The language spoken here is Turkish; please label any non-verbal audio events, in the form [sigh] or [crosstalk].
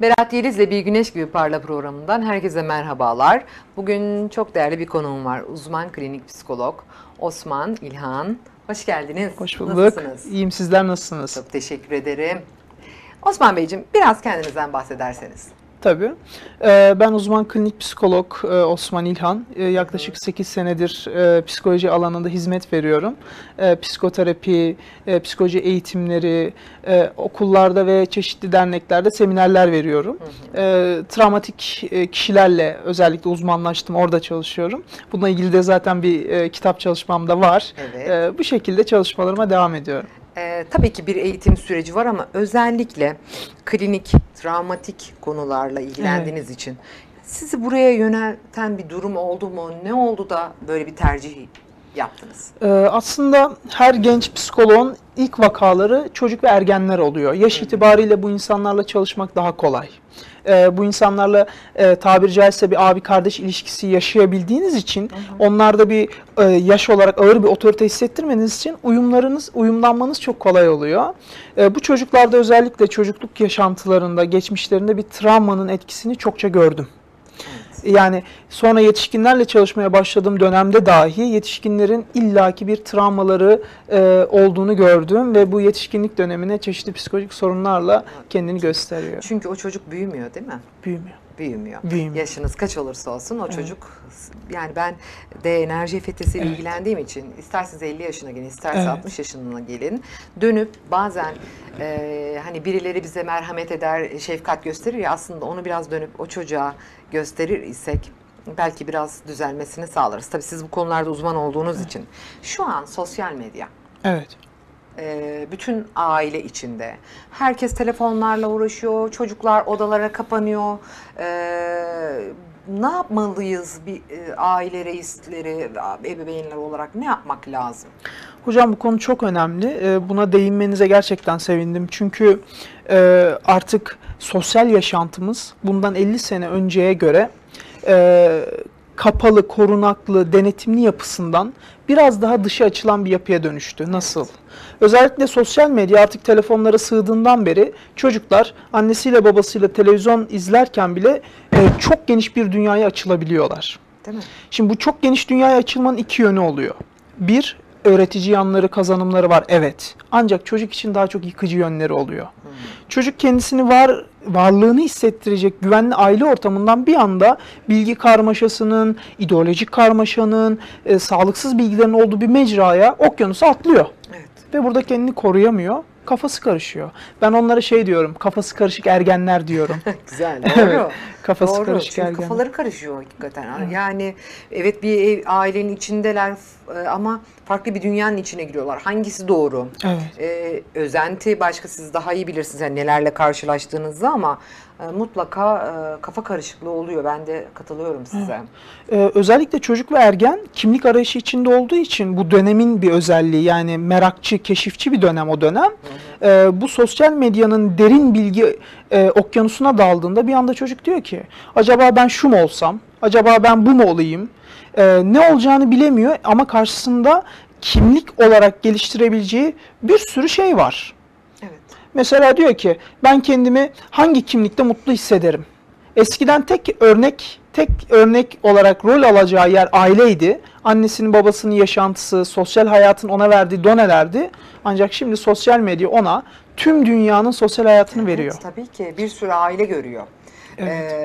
Berat Yeliz'le Bir Güneş Gibi Parla programından herkese merhabalar. Bugün çok değerli bir konuğum var. Uzman klinik psikolog Osman İlhan. Hoş geldiniz. Hoş bulduk. Nasılsınız? İyiyim sizler nasılsınız? Çok teşekkür ederim. Osman Beyciğim biraz kendinizden bahsederseniz. Tabii. Ee, ben uzman klinik psikolog e, Osman İlhan. E, Yaklaşık 8 senedir e, psikoloji alanında hizmet veriyorum. E, Psikoterapi, e, psikoloji eğitimleri, okullarda ve çeşitli derneklerde seminerler veriyorum. E, Travmatik e, kişilerle özellikle uzmanlaştım, orada çalışıyorum. Bununla ilgili de zaten bir kitap çalışmam da var. Evet. Bu şekilde çalışmalarıma devam ediyorum. Ee, tabii ki bir eğitim süreci var ama özellikle klinik, travmatik konularla ilgilendiğiniz için sizi buraya yönelten bir durum oldu mu? Ne oldu da böyle bir tercih yaptınız? Ee, aslında her genç psikoloğun ilk vakaları çocuk ve ergenler oluyor. Yaş itibariyle bu insanlarla çalışmak daha kolay. Ee, bu insanlarla e, tabiri caizse bir abi kardeş ilişkisi yaşayabildiğiniz için onlarda bir e, yaş olarak ağır bir otorite hissettirmeniz için uyumlarınız, uyumlanmanız çok kolay oluyor. E, bu çocuklarda özellikle çocukluk yaşantılarında, geçmişlerinde bir travmanın etkisini çokça gördüm. Yani sonra yetişkinlerle çalışmaya başladığım dönemde dahi yetişkinlerin illaki bir travmaları e, olduğunu gördüm ve bu yetişkinlik dönemine çeşitli psikolojik sorunlarla kendini gösteriyor. Çünkü o çocuk büyümüyor değil mi? Büyümüyor. Büyümüyor. Büyümüyor. Yaşınız kaç olursa olsun o çocuk yani ben de enerji fetesiyle Evet. ilgilendiğim için isterseniz 50 yaşına gelin isterse Evet. 60 yaşına gelin dönüp bazen e, hani birileri bize merhamet eder şefkat gösterir ya aslında onu biraz dönüp o çocuğa gösterir isek belki biraz düzelmesini sağlarız. Tabii siz bu konularda uzman olduğunuz için şu an sosyal medya Evet. E, bütün aile içinde. Herkes telefonlarla uğraşıyor, çocuklar odalara kapanıyor. E, ne yapmalıyız bir e, aile reisleri, ebeveynler olarak ne yapmak lazım? Hocam bu konu çok önemli. E, Buna değinmenize gerçekten sevindim. Çünkü e, artık sosyal yaşantımız bundan 50 sene önceye göre e, kapalı, korunaklı, denetimli yapısından biraz daha dışa açılan bir yapıya dönüştü. Nasıl? Özellikle sosyal medya artık telefonlara sığdığından beri çocuklar annesiyle babasıyla televizyon izlerken bile e, çok geniş bir dünyaya açılabiliyorlar. Değil mi? Şimdi bu çok geniş dünyaya açılmanın iki yönü oluyor. Bir, öğretici yanları, kazanımları var evet. Ancak çocuk için daha çok yıkıcı yönleri oluyor. Çocuk kendisini var varlığını hissettirecek güvenli aile ortamından bir anda bilgi karmaşasının, ideolojik karmaşanın, e, sağlıksız bilgilerin olduğu bir mecraya, okyanusa atlıyor. Evet. Ve burada kendini koruyamıyor. Kafası karışıyor. Ben onlara şey diyorum, kafası karışık ergenler diyorum. [laughs] Güzel, Evet, doğru. kafası doğru. karışık Çünkü ergen. kafaları karışıyor hakikaten. Yani evet bir ev, ailenin içindeler e, ama farklı bir dünyanın içine giriyorlar. Hangisi doğru? Evet. Ee, özenti başka siz daha iyi bilirsiniz yani nelerle karşılaştığınızda ama e, mutlaka e, kafa karışıklığı oluyor. Ben de katılıyorum size. Ee, özellikle çocuk ve ergen kimlik arayışı içinde olduğu için bu dönemin bir özelliği yani merakçı, keşifçi bir dönem o dönem. Ee, bu sosyal medyanın derin bilgi e, okyanusuna daldığında bir anda çocuk diyor ki acaba ben şu mu olsam, acaba ben bu mu olayım? Ee, ne olacağını bilemiyor ama karşısında kimlik olarak geliştirebileceği bir sürü şey var. Evet. Mesela diyor ki ben kendimi hangi kimlikte mutlu hissederim? Eskiden tek örnek tek örnek olarak rol alacağı yer aileydi. Annesinin babasının yaşantısı, sosyal hayatın ona verdiği donelerdi. Ancak şimdi sosyal medya ona tüm dünyanın sosyal hayatını veriyor. Evet, tabii ki bir sürü aile görüyor. Evet. Ee,